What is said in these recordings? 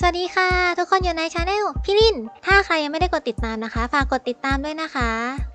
สวัสดีค่ะ ทุกคนอยู่ในช anel พี่ลิน ถ้าใครยังไม่ได้กดติดตามนะคะ ฝากกดติดตามด้วยนะคะ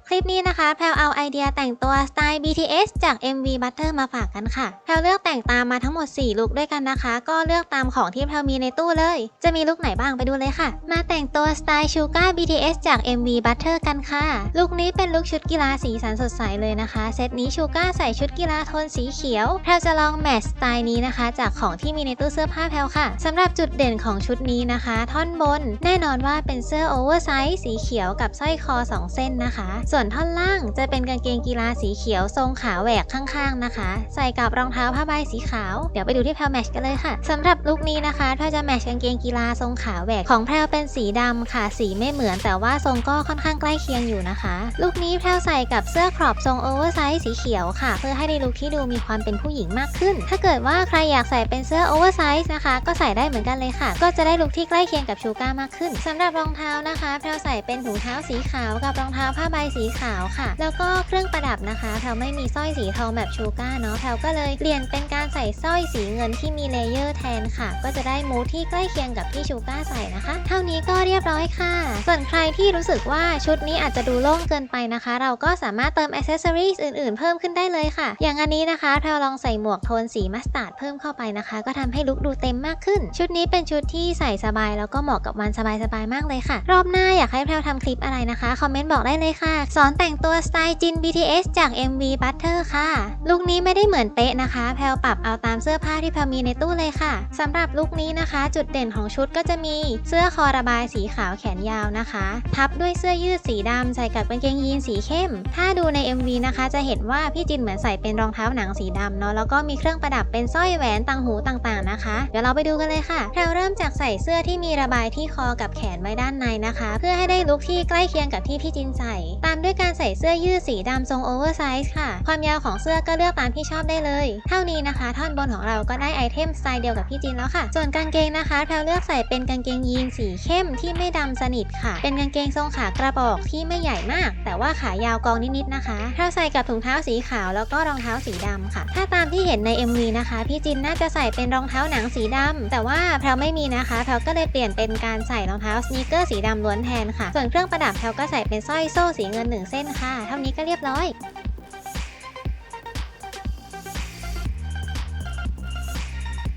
คลิปนี้นะคะ แพลวเอาไอเดียแต่งตัวสไตล์ BTS จาก MV Butter มาฝากกันค่ะ แพลวเลือกแต่งตามมาทั้งหมด 4 ลุคด้วยกันนะคะ ก็เลือกตามของที่แพลวมีในตู้เลย จะมีลุคไหนบ้างไปดูเลยค่ะ มาแต่งตัวสไตล์ Sugar BTS จาก MV Butter กันค่ะ ลุคนี้เป็นลุคชุดกีฬาสีสันสดใสเลยนะคะ เซตนี้ Sugar ใส่ชุดกีฬาโทนสีเขียว แพลวจะลองแมทสไตล์นี้นะคะ จากของที่มีในตู้เสื้อผ้าแพลวค่ะสำหรับจุดเด่นของชุุดนี้นะคะ ท่อนบน แน่นอนว่าเป็นเสื้อโอเวอร์ไซส์สีเขียวกับสร้อยคอ 2 เส้นนะคะ ส่วนท่อนล่างจะเป็นกางเกงกีฬาสีเขียวทรงขาแหวกข้างๆนะคะ ใส่กับรองเท้าผ้าใบสีขาว เดี๋ยวไปดูที่แพลวแมทชกันเลยค่ะสำหรับลุคนี้นะคะแพลจะแมทชกางเกงกีฬาทรงขาแหวกของแพลวเป็นสีดำค่ะ สีไม่เหมือนแต่ว่าทรงก็ค่อนข้างใกล้เคียงอยู่นะคะลุคนี้แพลวใส่กับเสื้อครอปทรงโอเวอร์ไซส์สีเขียวค่ะ เพื่อให้ได้ลุคที่ดูมีความเป็นผู้หญิงมากขึ้น ถ้าเกิดว่าใครอยากใส่เป็นเสื้อโอเวอร์ไซส์นะคะ ก็ใส่ได้เหมือนกันเลยค่ะ ก็จะะได้ลุคที่ใกล้เคียงกับชูก้ามากขึ้นสำหรับรองเท้านะคะแพลวใส่เป็นถุงเท้าสีขาวกับรองเท้าผ้าใบสีขาวค่ะ แล้วก็เครื่องประดับนะคะแพลวไม่มีสร้อยสีทองแบบชูก้าเนาะแพลวก็เลยเปลี่ยนเป็นการใส่สร้อยสีเงินที่มีเลเยอร์แทนค่ะ ก็จะได้มูทที่ใกล้เคียงกับที่ชูก้าใส่นะคะ เท่านี้ก็เรียบร้อยค่ะ ส่วนใครที่รู้สึกว่าชุดนี้อาจจะดูโล่งเกินไปนะคะ เราก็สามารถเติมอ c เซอรีสอื่นๆ เพิ่มขึ้นได้เลยค่ะ อย่างอันนี้นะคะแพลวลองใส่หมวกโทนสีมัสตาร์ดเพิ่มเข้าไปนะคะ ก็ทำให้ลุคดูเต็มมากขึ้น ชุดนี้เป็นชุดที่ใส่สบายแล้วก็เหมาะกับวันสบายๆมากเลยค่ะ รอบหน้าอยากให้แพลวทำคลิปอะไรนะคะ คอมเมนต์บอกได้เลยค่ะ สอนแต่งตัวสไตล์จิน BTS จาก MV Butter ค่ะ ลุคนี้ไม่ได้เหมือนเป๊ะนะคะ แพลวปรับเอาตามเสื้อผ้าที่แพลวมีในตู้เลยค่ะสำหรับลุคนี้นะคะ จุดเด่นของชุดก็จะมีเสื้อคอระบายสีขาวแขนยาวนะคะ ทับด้วยเสื้อยืดสีดำใส่กับกางเกงยีนสีเข้ม ถ้าดูใน MV นะคะ จะเห็นว่าพี่จินเหมือนใส่เป็นรองเท้าหนังสีดำเนาะแล้วก็มีเครื่องประดับเป็นสร้อยแหวนต่างหูต่างๆนะคะ เดี๋ยวเราไปดูกันเลยค่ะแพลวเริ่มจากใส่เสื้อที่มีระบายที่คอกับแขนไว้ด้านในนะคะ เพื่อให้ได้ลุคที่ใกล้เคียงกับที่พี่จินใส่ ตามด้วยการใส่เสื้อยืดสีดำทรงโอเวอร์ไซส์ค่ะ ความยาวของเสื้อก็เลือกตามที่ชอบได้เลย เท่านี้นะคะ ท่อนบนของเราก็ได้ไอเทมสไตล์เดียวกับพี่จินแล้วค่ะ ส่วนกางเกงนะคะแพลวเลือกใส่เป็นกางเกงยีนสีเข้มที่ไม่ดำสนิทค่ะ เป็นกางเกงทรงขากระบอกที่ไม่ใหญ่มาก แต่ว่าขายาวกองนิดๆนะคะแพลวใส่กับถุงเท้าสีขาวแล้วก็รองเท้าสีดำค่ะ ถ้าตามที่เห็นใน MV นะคะ พี่จินน่าจะใส่เป็นรองเท้าหนังสีดำแต่ว่าแพลวไม่มีนะคะแพลวก็เลยเปลี่ยนเป็นการใส่รองเท้าสนีกเกอร์สีดำล้วนแทนค่ะ ส่วนเครื่องประดับแพลวก็ใส่เป็นสร้อยโซ่สีเงินหนึ่งเส้นค่ะ เท่านี้ก็เรียบร้อย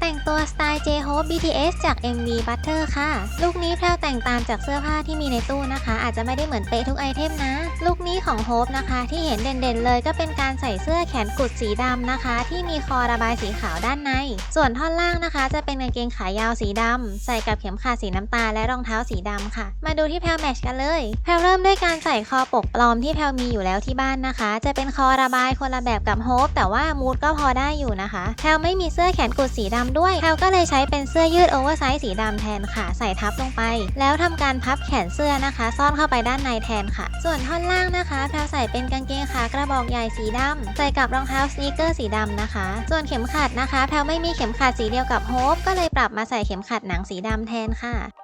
แต่งตัวสไตล์ J-Hope BTS จาก MV Butter ค่ะ ลุคนี้แพลวแต่งตามจากเสื้อผ้าที่มีในตู้นะคะ อาจจะไม่ได้เหมือนเป๊ะทุกไอเทมนะ ลุคนี้ของ Hope นะคะ ที่เห็นเด่นๆเลยก็เป็นการใส่เสื้อแขนกุดสีดำนะคะ ที่มีคอระบายสีขาวด้านใน ส่วนท่อนล่างนะคะ จะเป็นกางเกงขายาวสีดำใส่กับเข็มขัดสีน้ำตาลและรองเท้าสีดำค่ะ มาดูที่แพลวแมทชกันเลย แพลวเริ่มด้วยการใส่คอปกปลอมที่แพลวมีอยู่แล้วที่บ้านนะคะ จะเป็นคอระบายคนละแบบกับ Hope แต่ว่ามูดก็พอได้อยู่นะคะ แพลวไม่มีเสื้อแขนกุดสีดำด้วย แพลวก็เลยใช้เป็นเสื้อยืดโอเวอร์ไซส์สีดำแทนค่ะ ใส่ทับลงไป แล้วทำการพับแขนเสื้อนะคะ ซ่อนเข้าไปด้านในแทนค่ะ ส่วนท่อนล่างนะคะ แพลวใส่เป็นกางเกงขากระบอกใหญ่สีดำใส่กับรองเท้าสนีกเกอร์สีดำนะคะ ส่วนเข็มขัดนะคะ แพลวไม่มีเข็มขัดสีเดียวกับโฮปก็เลยปรับมาใส่เข็มขัดหนังสีดำแทนค่ะ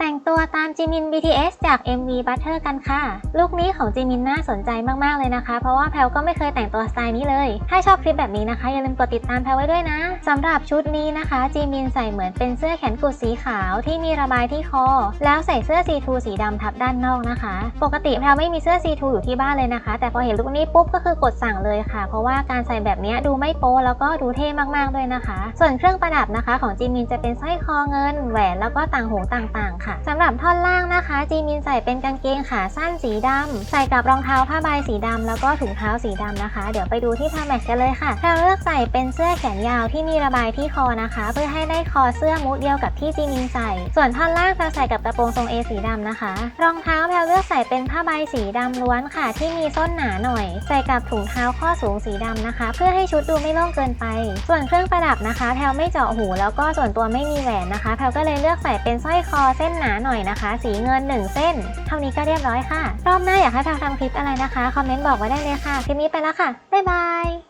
แต่งตัวตามจิมิน BTS จาก MV Butter กันค่ะ ลุคนี้ของจิมินน่าสนใจมาก ๆ เลยนะคะ เพราะว่าแพลวก็ไม่เคยแต่งตัวสไตล์นี้เลย ถ้าชอบคลิปแบบนี้นะคะ อย่าลืมกดติดตามแพลวไว้ด้วยนะสำหรับชุดนี้นะคะ จิมินใส่เหมือนเป็นเสื้อแขนกุดสีขาวที่มีระบายที่คอ แล้วใส่เสื้อซีทูสีดำทับด้านนอกนะคะ ปกติแพลไม่มีเสื้อซีทูอยู่ที่บ้านเลยนะคะ แต่พอเห็นลุคนี้ปุ๊บก็คือกดสั่งเลยค่ะ เพราะว่าการใส่แบบนี้ดูไม่โป๊แล้วก็ดูเท่มากๆด้วยนะคะ ส่วนเครื่องประดับนะคะ ของจิมินจะเป็นสร้อยคอเงิน แหวนแล้วก็ต่างหูต่างๆค่ะสำหรับท่อนล่างนะคะ จีมินใส่เป็นกางเกงขาสั้นสีดำใส่กับรองเท้าผ้าใบสีดำแล้วก็ถุงเท้าสีดำนะคะ เดี๋ยวไปดูที่ทาแมทกันเลยค่ะเราเลือกใส่เป็นเสื้อแขนยาวที่มีระบายที่คอนะคะ เพื่อให้ได้คอเสื้อมูดเดียวกับที่จีมินใส่ ส่วนท่อนล่างเราใส่กับกระโปรงทรงเอสีดำนะคะ รองเท้าแพลเลือกใส่เป็นผ้าใบสีดำล้วนค่ะ ที่มีส้นหนาหน่อย ใส่กับถุงเท้าข้อสูงสีดำนะคะ เพื่อให้ชุดดูไม่โล่งเกินไป ส่วนเครื่องประดับนะคะแพลไม่เจาะหู แล้วก็ส่วนตัวไม่มีแหวนนะคะแพลก็เลยเลือกใส่เป็นสร้อยคอเส้นหนาหน่อยนะคะ สีเงิน 1 เส้น เท่านี้ก็เรียบร้อยค่ะ รอบหน้าอยากให้แพลทำคลิปอะไรนะคะ คอมเมนต์บอกไว้ได้เลยค่ะ คลิปนี้ไปแล้วค่ะ บ๊ายบาย